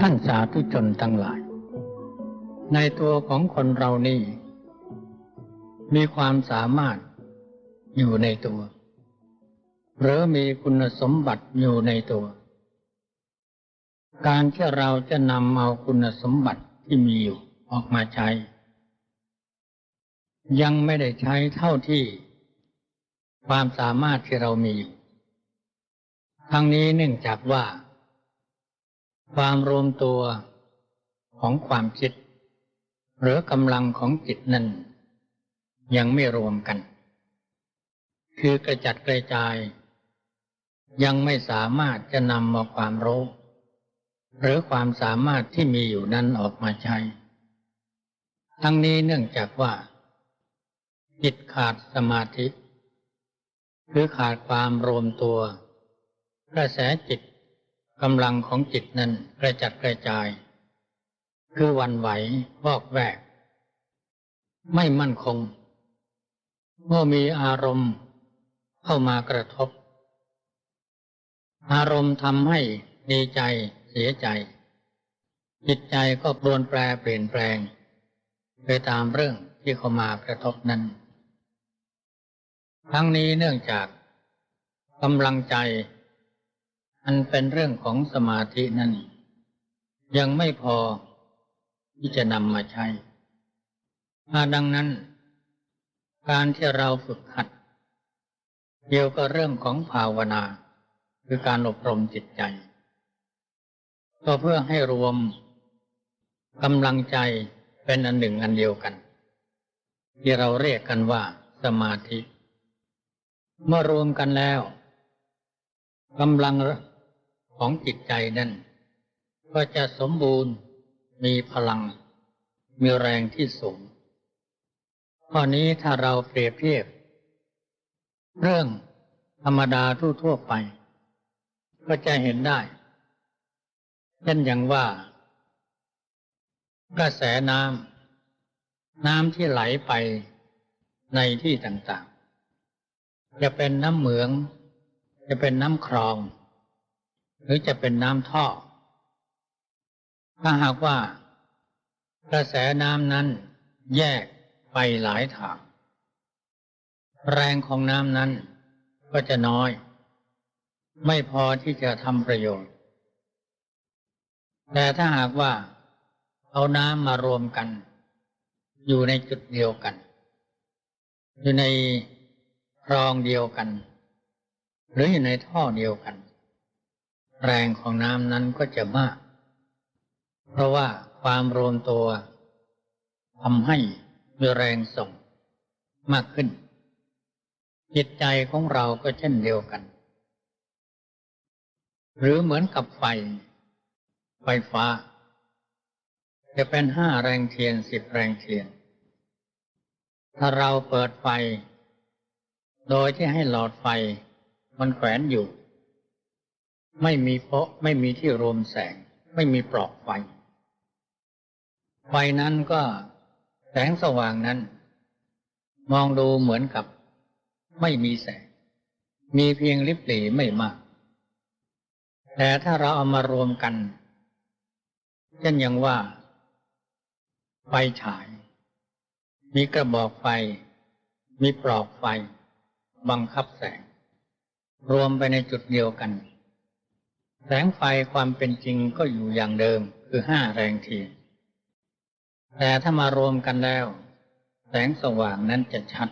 ท่านสาธุชนทั้งหลาย ในตัวของคนเรานี่ มีความสามารถอยู่ในตัว หรือมีคุณสมบัติอยู่ในตัว การที่เราจะนำเอาคุณสมบัติที่มีอยู่ออกมาใช้ ยังไม่ได้ใช้เท่าที่ ความสามารถที่เรามีอยู่ทั้งนี้เนื่องจากว่า ความรวมตัวของความคิด หรือกำลังของจิตนั้นยังไม่รวมกัน คือกระจัดกระจาย ยังไม่สามารถจะนำมาความรู้ หรือความสามารถที่มีอยู่นั้นออกมาใช้ ทั้งนี้เนื่องจากว่า จิตขาดสมาธิ คือขาดความรวมตัว กระแสจิต กำลังของจิตนั้นกระจัดกระจาย คือวันไหววอกแวก ไม่มั่นคง เมื่อมีอารมณ์เข้ามากระทบ อารมณ์ทำให้ดีใจเสียใจ จิตใจก็ปรวนแปรเปลี่ยนแปลง ไปตามเรื่องที่เข้ามากระทบนั้น ทั้งนี้เนื่องจากกำลังใจ อันเป็นเรื่องของสมาธินั้นยังไม่พอที่จะนำมาใช้าดังนั้น การที่เราฝึกหัด เกี่ยวกับเรื่องของภาวนา คือการอบรมจิตใจ ก็เพื่อให้รวมกำลังใจเป็นอันหนึ่งอันเดียวกัน ที่เราเรียกกันว่าสมาธิ เมื่อรวมกันแล้วกำลัง ของจิตใจนั้นก็จะสมบูรณ์มีพลัง มีแรงที่สูง ข้อนี้ถ้าเราเปรียบเทียบ เรื่องธรรมดาทั่วๆไป ก็จะเห็นได้ เช่นอย่างว่ากระแสน้ำน้ำที่ไหลไปในที่ต่างๆ จะเป็นน้ำเหมือง จะเป็นน้ำคลอง หรือจะเป็นน้ำท่อ ถ้าหากว่ากระแสน้ำนั้นแยกไปหลายทาง แรงของน้ำนั้นก็จะน้อย ไม่พอที่จะทำประโยชน์ แต่ถ้าหากว่าเอาน้ำมารวมกัน อยู่ในจุดเดียวกัน อยู่ในคลองเดียวกัน หรืออยู่ในท่อเดียวกัน แรงของน้ำนั้นก็จะมาก เพราะว่าความรวมตัวทำให้มีแรงส่งมากขึ้น จิตใจของเราก็เช่นเดียวกัน หรือเหมือนกับไฟ ไฟฟ้า จะเป็นห้าแรงเทียนสิบแรงเทียน ถ้าเราเปิดไฟ โดยที่ให้หลอดไฟมันแขวนอยู่ ไม่มีเพราะไม่มีที่รวมแสง ไม่มีปลอกไฟ ไฟนั้นก็แสงสว่างนั้น มองดูเหมือนกับ ไม่มีแสง มีเพียงลิบหลีไม่มาก แต่ถ้าเราเอามารวมกันเช่นอย่างว่า ไฟฉาย มีกระบอกไฟ มีปลอกไฟ บังคับแสง รวมไปในจุดเดียวกัน แสงไฟความเป็นจริงก็อยู่อย่างเดิมคือห้าแรงเทียนแต่ถ้ามารวมกันแล้ว แสงสว่างนั้นจะชัด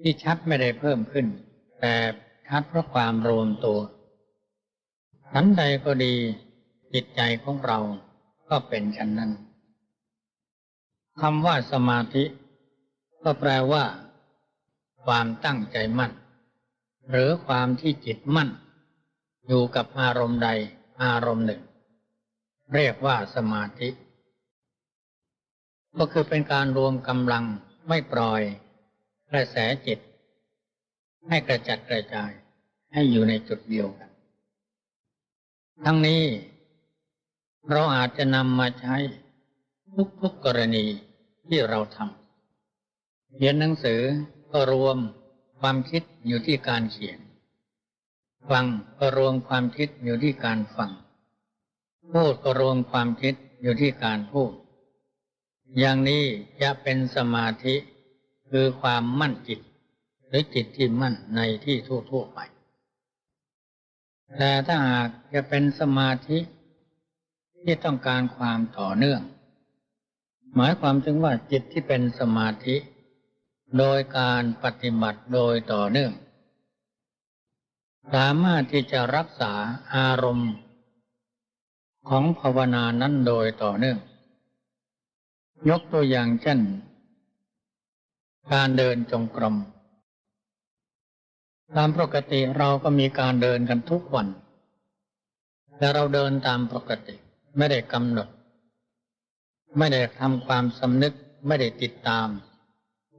ที่ชัดไม่ได้เพิ่มขึ้น แต่ชัดเพราะความรวมตัวทันใดก็ดี จิตใจของเราก็เป็นฉันนั้นคำว่าสมาธิ ก็แปลว่า ความตั้งใจมั่น หรือความที่จิตมั่น อยู่กับอารมณ์ใดอารมณ์หนึ่ง เรียกว่าสมาธิ ก็คือเป็นการรวมกำลังไม่ปล่อยกระแสจิต ให้กระจัดกระจายให้อยู่ในจุดเดียวกัน ทั้งนี้ เราอาจจะนำมาใช้ทุกๆกกรณีที่เราทำเขียนหนังสือก็รวมความคิดอยู่ที่การเขียน ฟังก็รวมความคิดอยู่ที่การฟัง พูดก็รวมความคิดอยู่ที่การพูด อย่างนี้จะเป็นสมาธิคือความมั่นจิต หรือจิตที่มั่นในที่ทั่วๆไป แต่ถ้าหากจะเป็นสมาธิที่ต้องการความต่อเนื่อง หมายความถึงว่าจิตที่เป็นสมาธิ โดยการปฏิบัติโดยต่อเนื่อง สามารถที่จะรักษาอารมณ์ของภาวนานั้นโดยต่อเนื่อง ยกตัวอย่างเช่น การเดินจงกรมตามปกติเราก็มีการเดินกันทุกวัน แต่เราเดินตามปกติไม่ได้กำหนด ไม่ได้ทำความสำนึกไม่ได้ติดตาม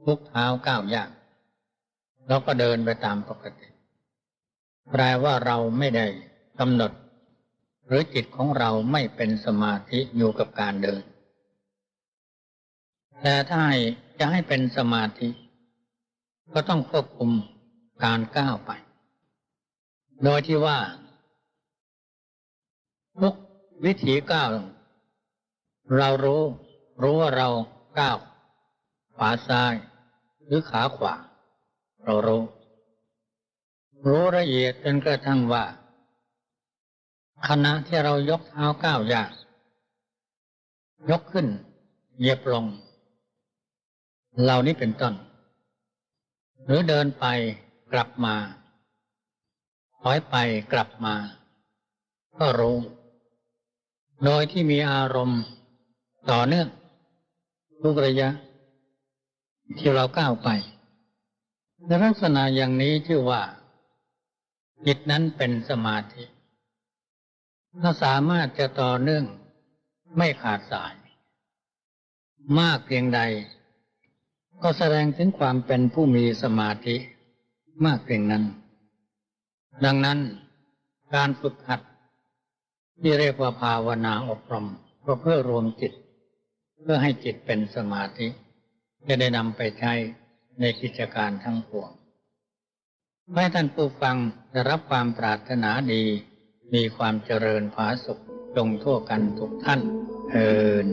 ทุกเท้าก้าวย่างเราก็เดินไปตามปกติ แปลว่าเราไม่ได้กำหนด หรือจิตของเราไม่เป็นสมาธิอยู่กับการเดิน แต่ถ้าจะให้เป็นสมาธิ ก็ต้องควบคุมการก้าวไป โดยที่ว่า ทุกวิถีก้าว เรารู้ รู้ว่าเราก้าวขวาซ้าย หรือขาขวา เรารู้ รู้ละเอียดจนกระทั่งว่าขณะที่เรายกเท้าก้าวย่างยกขึ้น เหยียบลง เหล่านี้เป็นต้น หรือเดินไปกลับมาถอยไปกลับมา ก็รู้ โดยที่มีอารมณ์ต่อเนื่องทุกระยะ ที่เราก้าวไป ในลักษณะอย่างนี้ชื่อว่า จิตนั้นเป็นสมาธิถ้าสามารถจะต่อเนื่องไม่ขาดสาย มากเพียงใด ก็แสดงถึงความเป็นผู้มีสมาธิมากเพียงนั้น ดังนั้นการฝึกหัด ที่เรียกว่าภาวนาอบรมก็เพื่อรวมจิต เพื่อให้จิตเป็นสมาธิ จะได้นำไปใช้ในกิจการทั้งปวง ให้ท่านผู้ฟังได้รับความปรารถนาดี มีความเจริญผาสุขจงทั่วกันทุกท่านเอิน